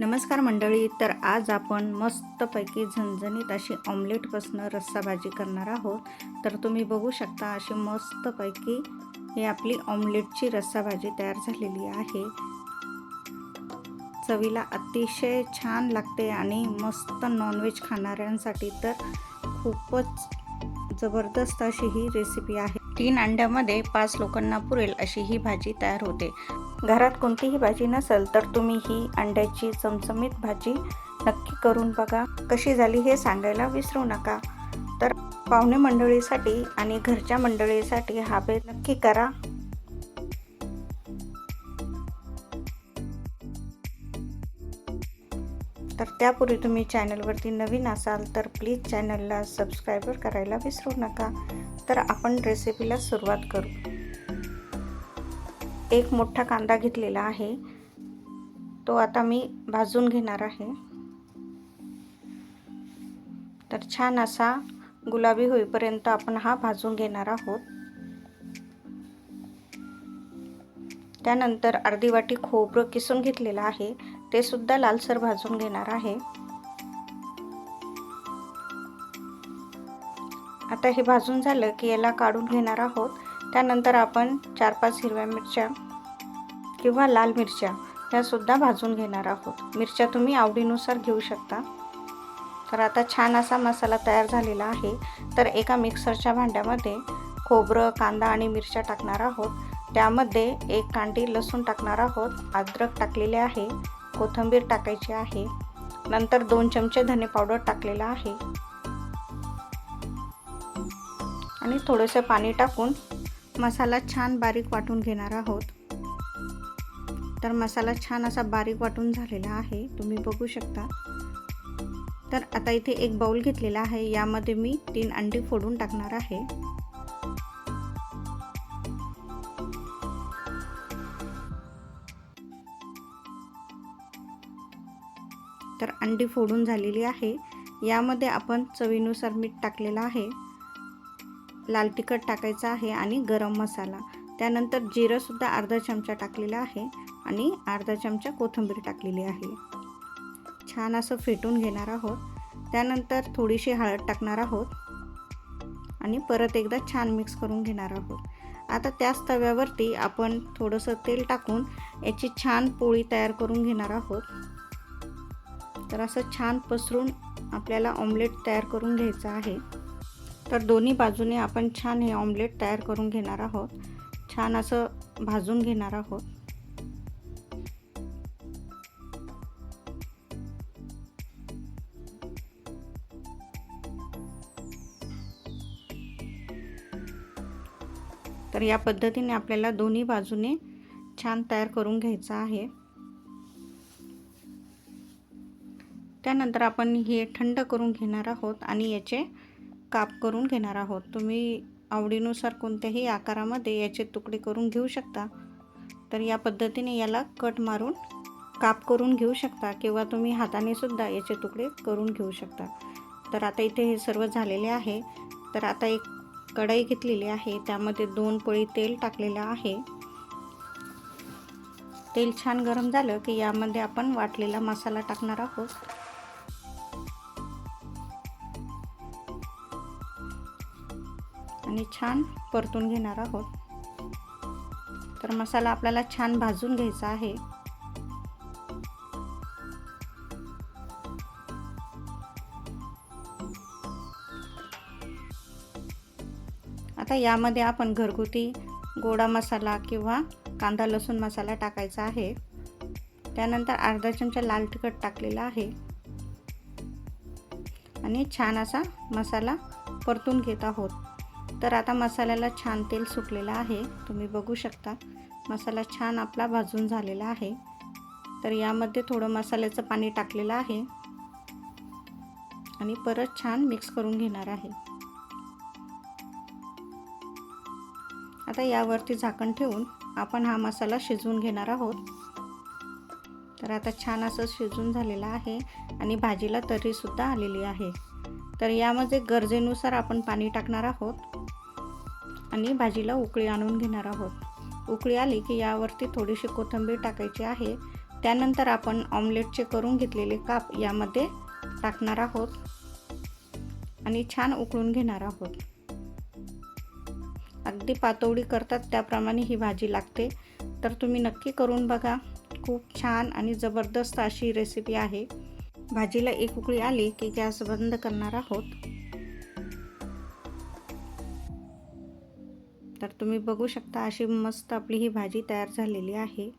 नमस्कार मंडळी तर आज आपण मस्तपैकी झणझणीत अशी ऑमलेटपासनं रस्सा भाजी करणार आहोत. तर तुम्ही बघू शकता अशी मस्तपैकी ही आपली ऑमलेटची रस्सा भाजी तयार झालेली आहे. चवीला अतिशय छान लागते आणि मस्त नॉनव्हेज खाणाऱ्यांसाठी तर खूपच जबरदस्त अशी ही रेसिपी आहे. तीन अंड्यामध्ये पाच लोकांना पुरेल अशी ही भाजी तयार होते. घरात कोणतीही भाजी नसेल तर तुम्ही ही अंड्याची चमचमीत भाजी नक्की करून बघा. कशी झाली हे सांगायला विसरू नका. तर पाहुणे मंडळीसाठी आणि घरच्या मंडळीसाठी हा बेत नक्की करा. तर त्यापूर्वी तुम्ही चॅनलवरती नवीन असाल तर प्लीज चॅनलला सबस्क्राईबर करायला विसरू नका. तर आपण रेसिपीला सुरुवात करू. एक मोठा कांदा घेतलेला आहे. तो आता मी भाजून घेणार आहे. तर छान असा गुलाबी होईपर्यंत आपण हा भाजून घेणार आहोत. त्यानंतर अर्धी वाटी खोबरं किसून घेतलेलं आहे. ते सुद्धा लालसर भाजून घेणार आहे. आता हे भाजून झालं की याला काढून घेणार आहोत. त्यानंतर आपण चार पाच हिरव्या मिरच्या किंवा लाल मिरच्या त्यासुद्धा भाजून घेणार आहोत. मिरच्या तुम्ही आवडीनुसार घेऊ शकता. तर आता छान असा मसाला तयार झालेला आहे. तर एका मिक्सरच्या भांड्यामध्ये खोबरं कांदा आणि मिरच्या टाकणार आहोत. त्यामध्ये एक कांडी लसूण टाकणार आहोत. अद्रक टाकलेले आहे. कोथिंबीर टाकायची आहे. नंतर दोन चमचे धने पावडर टाकलेला आहे. आणि थोडंसं पाणी टाकून मसाला छान बारीक वाटून घेणार आहोत. तर मसाला छान असा बारीक वाटून झालेला आहे. तुम्ही बघू शकता. तर आता इथे एक बाउल घेतलेला आहे. यामध्ये मी तीन अंडी फोडून टाकणार आहे. तर अंडी फोडून झालेली आहे. यामध्ये आपण चवीनुसार मीठ टाकलेलं आहे. लाल तिखट टाकायचं आहे आणि गरम मसाला. त्यानंतर जिरंसुद्धा अर्धा चमचा टाकलेला आहे आणि अर्धा चमचा कोथिंबीर टाकलेली आहे. छान असं फेटून घेणार आहोत. त्यानंतर थोडीशी हळद टाकणार आहोत. आणि परत एकदा छान मिक्स करून घेणार आहोत. आता त्याच तव्यावरती आपण थोडंसं तेल टाकून याची छान पोळी तयार करून घेणार आहोत. तर असं छान पसरून आपल्याला ऑमलेट तयार करून घ्यायचं आहे. तर दोन्ही बाजूने आपण छान हे ऑमलेट तयार करून घेणार आहोत. छान असं भाजून घेणार आहोत. तर या पद्धतीने आपल्याला दोन्ही बाजूने छान तयार करून घ्यायचं आहे. त्यानंतर आपण हे थंड करून घेणार आहोत आणि याचे काप करून घेणार आहोत. तुम्ही आवडीनुसार कोणत्याही आकारामध्ये याचे तुकडे करून घेऊ शकता. तर या पद्धतीने याला कट मारून काप करून घेऊ शकता किंवा तुम्ही हाताने सुद्धा याचे तुकडे करून घेऊ शकता. तर आता इथे हे सर्व झालेले आहे. तर आता एक कढई घेतलेली आहे. त्यामध्ये दोन पोळी तेल टाकलेलं आहे. तेल छान गरम झालं की यामध्ये आपण वाटलेला मसाला टाकणार आहोत. आणि छान परतून घेणार आहोत. तर मसाला आपल्याला छान भाजून घ्यायचा आहे. आता यामध्ये आपण घरगुती गोडा मसाला किंवा कांदा लसूण मसाला टाकायचा आहे. त्यानंतर अर्धा चमचा लाल तिखट टाकलेला आहे. आणि छान असा मसाला परतून घेत आहोत. तर आता मसाल्याला छान तेल सुटलेलं आहे. तुम्ही बघू शकता. मसाला छान आपला भाजून झालेला आहे. तर यामध्ये थोडं मसाल्याचं पाणी टाकलेलं आहे. आणि परत छान मिक्स करून घेणार आहे. आता यावरती झाकण ठेवून आपण हा मसाला शिजवून घेणार आहोत. तर आता छान असं शिजून झालेलं आहे आणि भाजीला तरीसुद्धा आलेली आहे. तर यामध्ये गरजेनुसार आपण पाणी टाकणार आहोत. आणि भाजीला उकळी आणून घेणार आहोत. उकळी आली की यावरती थोडीशी कोथिंबीर टाकायची आहे. त्यानंतर आपण ऑमलेटचे करून घेतलेले काप यामध्ये टाकणार आहोत. आणि छान उकळून घेणार आहोत. अगदी पातोडी करतात त्याप्रमाणे ही भाजी लागते. तर तुम्ही नक्की करून बघा. खूप छान आणि जबरदस्त अशी रेसिपी आहे. भाजीला एक उकळी आली की गॅस बंद करणार आहोत. तर तुम्ही बघू शकता अशी मस्त आपली ही भाजी तयार झालेली आहे.